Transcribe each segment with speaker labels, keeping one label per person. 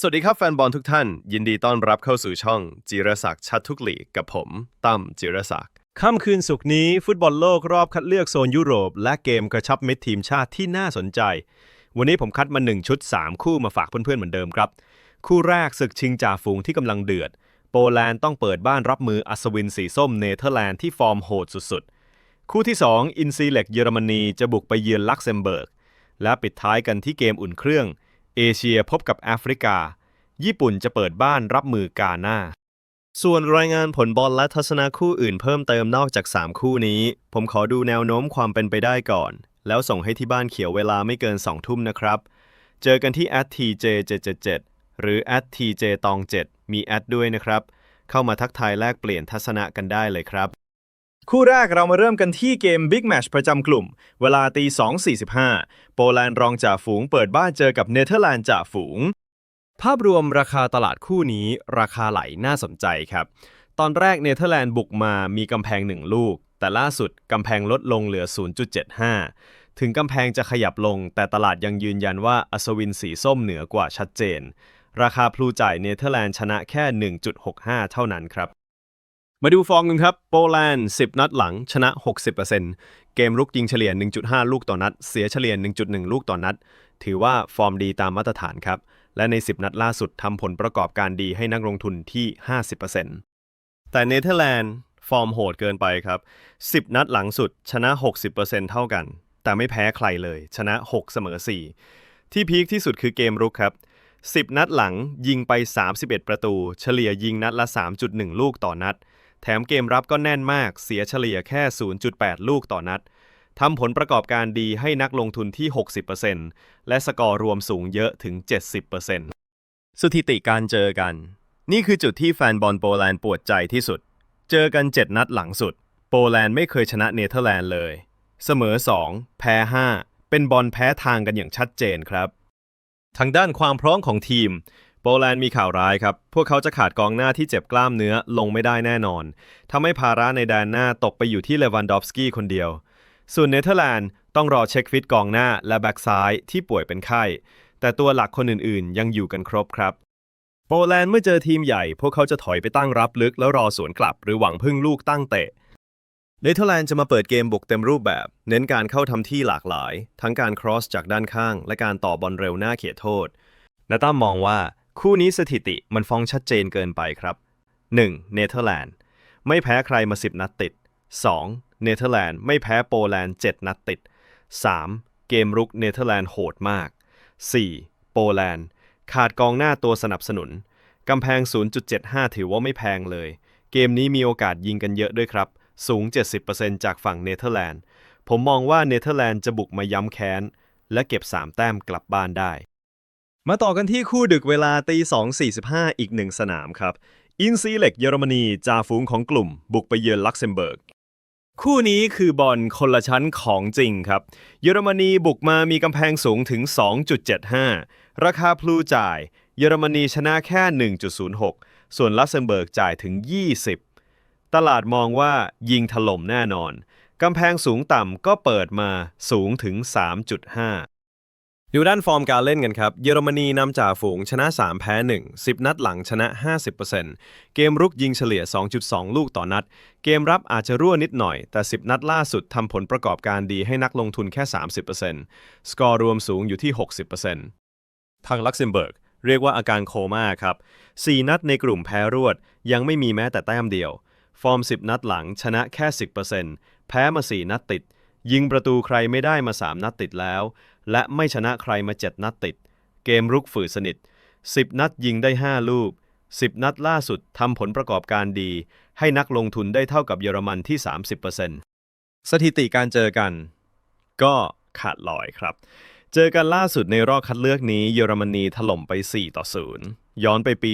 Speaker 1: สวัสดีครับแฟนบอลทุกท่าน ยินดีต้อนรับเข้าสู่ช่อง จิรศักดิ์ชัดทุกหลีกกับผม ตั้มจิรศักดิ์ค่ำคืนสุกร์นี้ ฟุตบอลโลกรอบคัดเลือกโซนยุโรป และเกมกระชับมิตรทีมชาติที่น่าสนใจ วันนี้ผมคัดมา 1 ชุด 3 คู่มาฝากเพื่อนๆเหมือนเดิมครับ คู่แรกศึกชิงจ่าฝูงที่กำลังเดือด โปแลนด์ต้องเปิดบ้านรับมืออัศวินสีส้มเนเธอร์แลนด์ที่ฟอร์มโหดสุดๆ คู่ที่ 2 อินซีเล็กเยอรมนีจะบุกไปเยือนลักเซมเบิร์กและปิดท้ายกันที่เกมอุ่นเครื่อง เอเชียพบกับแอฟริกา ญี่ปุ่นจะเปิดบ้านรับมือกาหน้า ส่วนรายงานผลบอลและทัศนะคู่อื่นเพิ่มเติมนอกจาก 3 คู่นี้ ผมขอดูแนวโน้มความเป็นไปได้ก่อน แล้วส่งให้ที่บ้านเขียวเวลาไม่เกิน 2 ทุ่มนะครับ เจอกันที่ @tj777 หรือ @tj ตอง7มีแอดด้วยนะครับ เข้ามาทักทายแลกเปลี่ยนทัศนะกันได้เลยครับ คู่แรกเรามาเริ่มกันที่เกม Big Match ประจำกลุ่ม เวลาตี 2.45 โปแลนด์รองจ่าฝูงเปิดบ้านเจอกับเนเธอร์แลนด์จ่าฝูง ภาพรวมราคาตลาดคู่นี้ ราคาไหลน่าสนใจครับ ตอนแรกเนเธอร์แลนด์บุกมามีกำแพงหนึ่งลูก แต่ล่าสุดกำแพงลดลงเหลือ 0.75 ถึงกำแพงจะขยับลง แต่ตลาดยังยืนยันว่าอัศวินสีส้มเหนือกว่าชัดเจน ราคาพลูจ่ายเนเธอร์แลนด์ชนะแค่ 1.65 เท่านั้นครับ มาดูฟอร์มกันครับ โปแลนด์ 10 นัดหลังชนะ 60%เกมรุกยิงเฉลี่ย 1.5 ลูกต่อนัด เสียเฉลี่ย 1.1 ลูกต่อนัด ถือว่าฟอร์มดีตามมาตรฐานครับ และใน 10 นัดล่าสุดทำผลประกอบการดีให้นักลงทุนที่ 50%แต่เนเธอร์แลนด์ฟอร์มโหดเกินไปครับ 10 นัดหลังสุดชนะ 60%เท่ากัน แต่ไม่แพ้ใครเลย ชนะ 6 เสมอ 4 ที่พีคที่สุดคือเกมรุกครับ10 นัดหลังยิงไป 31 ประตู เฉลี่ยยิงนัดละ 3.1 ลูกต่อนัด แถมเกมรับก็แน่นมาก เสียเฉลี่ยแค่ 0.8 ลูกต่อนัดทำผลประกอบการดีให้นักลงทุนที่ 60%และสกอร์รวมสูงเยอะถึง 70%สถิติการเจอกัน นี่คือจุดที่แฟนบอลโปแลนด์ปวดใจที่สุด เจอกัน 7 นัดหลังสุด โปแลนด์ไม่เคยชนะเนเธอร์แลนด์เลย เสมอ 2 แพ้ 5 เป็นบอลแพ้ทางกันอย่างชัดเจนครับ ทางด้านความพร้อมของทีม โปแลนด์มีข่าวร้ายครับ พวกเขาจะขาดกองหน้าที่เจ็บกล้ามเนื้อลงไม่ได้แน่นอนทำให้ภาระในแดนหน้าตกไปอยู่ที่เลวันดอฟสกี้คนเดียว ส่วนเนเธอร์แลนด์ต้องรอเช็คฟิตกองหน้าและแบ็กซ้ายที่ป่วยเป็นไข้ แต่ตัวหลักคนอื่นๆ ยังอยู่กันครบครับ โปแลนด์เมื่อเจอทีมใหญ่ พวกเขาจะถอยไปตั้งรับลึก แล้วรอสวนกลับหรือหวังพึ่งลูกตั้งเตะเนเธอร์แลนด์จะมาเปิดเกมบุกเต็มรูปแบบ เน้นการเข้าทำที่หลากหลาย ทั้งการครอสจากด้านข้าง และการต่อบอลเร็วหน้าเขตโทษนาต้ามองว่า คู่นี้สถิติมันฟ้องชัดเจนเกินไปครับ 1. เนเธอร์แลนด์ไม่แพ้ใครมา 10 นัดติด 2. เนเธอร์แลนด์ไม่แพ้โปแลนด์ 7 นัดติด 3. เกมรุกเนเธอร์แลนด์โหดมาก 4. โปแลนด์ขาดกองหน้าตัวสนับสนุน กำแพง 0.75 ถือว่าไม่แพงเลย เกมนี้มีโอกาสยิงกันเยอะด้วยครับ สูง 70%จากฝั่งเนเธอร์แลนด์ ผมมองว่าเนเธอร์แลนด์จะบุกมาย้ำแค้น และเก็บ 3 แต้มกลับบ้านได้ มาต่อกันที่คู่ดึกเวลาตี2.45 อีกหนึ่งสนามครับ อินซีเล็กเยอรมนีจ่าฝูงของกลุ่ม บุกไปเยือนลักเซมเบิร์ก คู่นี้คือบอลคนละชั้นของจริงครับ เยอรมนีบุกมามีกำแพงสูงถึง 2.75 ราคาพลูจ่าย เยอรมนีชนะแค่ 1.06 ส่วนลักเซมเบิร์กจ่ายถึง 20 ตลาดมองว่ายิงถล่มแน่นอน กำแพงสูงต่ำก็เปิดมาสูงถึง 3.5 ดูด้านฟอร์มการเล่นกันครับ เยอรมนีนำจ่าฝูงชนะ 3 แพ้ 1 10 นัดหลังชนะ 50%เกมรุกยิงเฉลี่ย 2.2 ลูกต่อนัด เกมรับอาจจะรั่วนิดหน่อย แต่ 10 นัดล่าสุดทำผลประกอบการดีให้นักลงทุนแค่ 30%สกอร์รวมสูงอยู่ที่ 60%ทางลักเซมเบิร์กเรียกว่าอาการโคม่าครับ 4 นัดในกลุ่มแพ้รวด ยังไม่มีแม้แต่แต้มเดียว ฟอร์ม 10 นัดหลังชนะแค่ 10%แพ้มา 4 นัดติด ยิงประตูใครไม่ได้มา 3 นัดติดแล้ว และไม่ชนะใครมา 7 นัดติด เกมรุกฝืดสนิท 10 นัดยิงได้ 5 ลูก 10 นัดล่าสุดทำผลประกอบการดี ให้นักลงทุนได้เท่ากับเยอรมันที่ 30%สถิติการเจอกัน ก็ขาดลอยครับ เจอกันล่าสุดในรอบคัดเลือกนี้เยอรมนีถล่มไป 4 ต่อ 0 ย้อนไปปี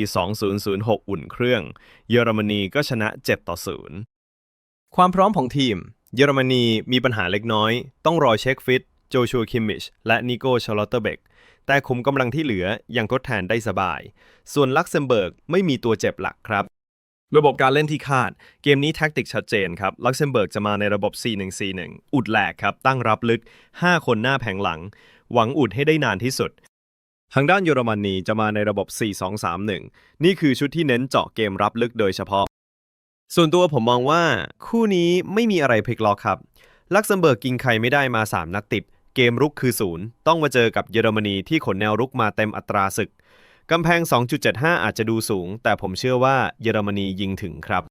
Speaker 1: 2006 อุ่นเครื่อง เยอรมนีก็ชนะ 7 ต่อ 0 ความพร้อมของทีม เยอรมนีมีปัญหาเล็กน้อย ต้องรอเช็คฟิต โจชัวคิมมิชและนิโก้ชาร์ลอตเตอร์เบกแต่คุมกำลังที่เหลือยังทดแทนได้สบาย ส่วนลักเซมเบิร์กไม่มีตัวเจ็บหลักครับระบบการเล่นที่คาด เกมนี้แท็กติกชัดเจนครับ ลักเซมเบิร์กจะมาในระบบ 4-1-4-1 อุดแหลกครับ ตั้งรับลึก 5 คนหน้าแผงหลัง หวังอุดให้ได้นานที่สุด ทางด้านเยอรมนีจะมาในระบบ 4-2-3-1 นี่คือชุดที่เน้นเจาะเกมรับลึกโดยเฉพาะ ส่วนตัวผมมองว่า คู่นี้ไม่มีอะไรพลิกล็อกครับ ลักเซมเบิร์กกินใครไม่ได้มา 3 นัดติด เกมรุกคือศูนย์ต้องมาเจอกับเยอรมนีที่ขนแนวรุกมาเต็มอัตราศึก กำแพง 2.75 อาจจะดูสูง แต่ผมเชื่อว่าเยอรมนียิงถึงครับ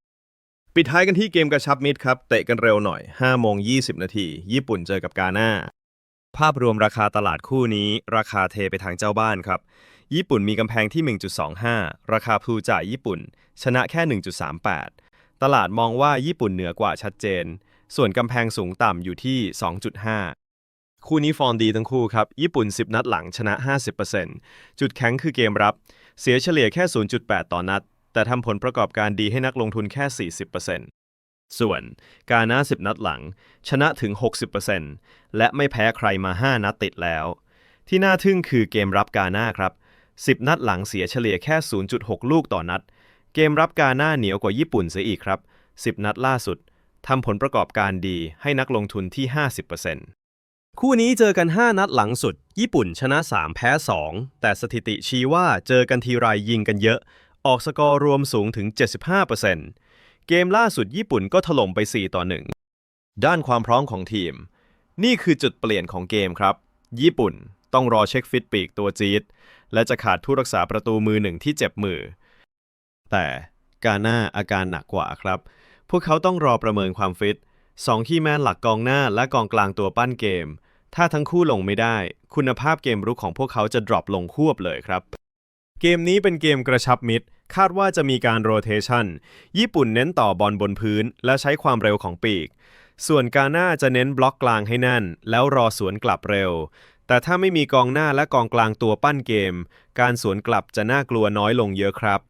Speaker 1: ปิดท้ายกันที่เกมกระชับมิตรครับ เตะกันเร็วหน่อย5โมง20 นาที ญี่ปุ่นเจอกับกาหน้า ภาพรวมราคาตลาดคู่นี้ ราคาเทไปทางเจ้าบ้านครับ ญี่ปุ่นมีกำแพงที่ 1.25 ราคาพลูจ่ายญี่ปุ่น ชนะแค่ 1.38 ตลาดมองว่าญี่ปุ่นเหนือกว่าชัดเจน ส่วนกำแพงสูงต่ำอยู่ที่ 2.5 คู่นี้ฟอร์มดีทั้งคู่ครับ ญี่ปุ่น 10 นัดหลังชนะ 50%จุดแข็งคือเกมรับ เสียเฉลี่ยแค่ 0.8 ต่อนัด แต่ทำผลประกอบการดีให้นักลงทุนแค่ 40%ส่วนกาหน้า 10 นัดหลัง ชนะถึง 60%และไม่แพ้ใครมา 5 นัดติดแล้ว ที่น่าทึ่งคือเกมรับกาหน้าครับ 10 นัดหลังเสียเฉลี่ยแค่ 0.6 ลูกต่อนัด เกมรับกาหน้าเหนียวกว่าญี่ปุ่นเสียอีกครับ 10 นัดล่าสุดทำผลประกอบการดีให้นักลงทุนที่ 50% คู่นี้เจอกัน 5 นัดหลังสุด ญี่ปุ่นชนะ 3 แพ้ 2 แต่สถิติชี้ว่าเจอกันทีไรยิงกันเยอะ ออกสกอร์รวมสูงถึง 75%เกมล่าสุดญี่ปุ่นก็ถล่มไป 4 ต่อ 1 ด้านความพร้อมของทีม นี่คือจุดเปลี่ยนของเกมครับ ญี่ปุ่นต้องรอเช็คฟิตปีกตัวจี๊ดและจะขาดผู้รักษาประตูมือหนึ่งที่เจ็บมือ แต่กาหน้าอาการหนักกว่าครับ พวกเขาต้องรอประเมินความฟิต สองคีย์แมนหลักกองหน้าและกองกลางตัวปั้นเกม ถ้าทั้งคู่ลงไม่ได้ คุณภาพเกมรุกของพวกเขาจะดรอปลงควบเลยครับ เกมนี้เป็นเกมกระชับมิตรคาดว่าจะมีการโรเทชันญี่ปุ่นเน้นต่อบอลบนพื้น และใช้ความเร็วของปีก ส่วนกาหน้าจะเน้นบล็อกกลางให้แน่น แล้วรอสวนกลับเร็ว แต่ถ้าไม่มีกองหน้าและกองกลางตัวปั้นเกม การสวนกลับจะน่ากลัวน้อยลงเยอะครับ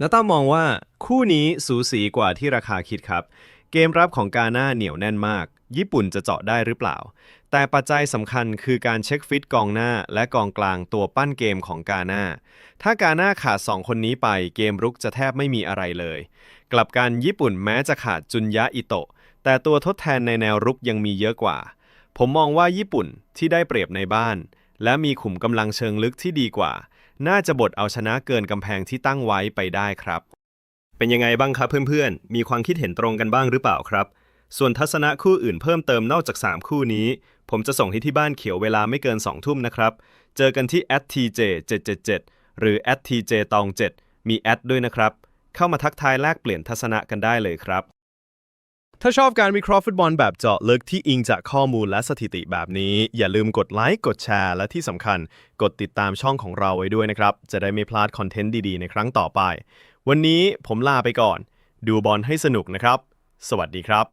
Speaker 1: นาต้ามองว่าคู่นี้สูสีกว่าที่ราคาคิดครับ เกมรับของกาหน้าเหนียวแน่นมาก ญี่ปุ่นจะเจาะได้หรือเปล่า แต่ปัจจัยสำคัญคือการเช็คฟิตกองหน้าและกองกลางตัวปั้นเกมของกาหน้า ถ้ากาหน้าขาด 2 คนนี้ไปเกมรุกจะแทบไม่มีอะไรเลย กลับกันญี่ปุ่นแม้จะขาดจุนยะอิโตะ แต่ตัวทดแทนในแนวรุกยังมีเยอะกว่า ผมมองว่าญี่ปุ่นที่ได้เปรียบในบ้าน และมีขุมกำลังเชิงลึกที่ดีกว่า น่าจะบดเอาชนะเกินกำแพงที่ตั้งไว้ไปได้ครับ เป็นยังไงบ้างครับเพื่อนๆ มีความคิดเห็นตรงกันบ้างหรือเปล่าครับ ส่วนทัศนะคู่อื่นเพิ่มเติมนอกจาก 3 คู่นี้ ผมจะส่งให้ที่บ้านเขียวเวลาไม่เกิน 2 ทุ่มนะครับ เจอกันที่ @tj777 หรือ @tj ตอง7มีแอดด้วยนะครับ เข้ามาทักทายแลกเปลี่ยนทัศนะกันได้เลยครับ ถ้าชอบการวิเคราะห์ฟุตบอลแบบเจาะลึกที่อิงจากข้อมูลและสถิติแบบนี้ อย่าลืมกดไลค์กดแชร์และที่สำคัญ กดติดตามช่องของเราไว้ด้วยนะครับ จะได้ไม่พลาดคอนเทนต์ดีๆ ในครั้งต่อไป วันนี้ผมลาไปก่อน ดูบอลให้สนุกนะครับ สวัสดีครับ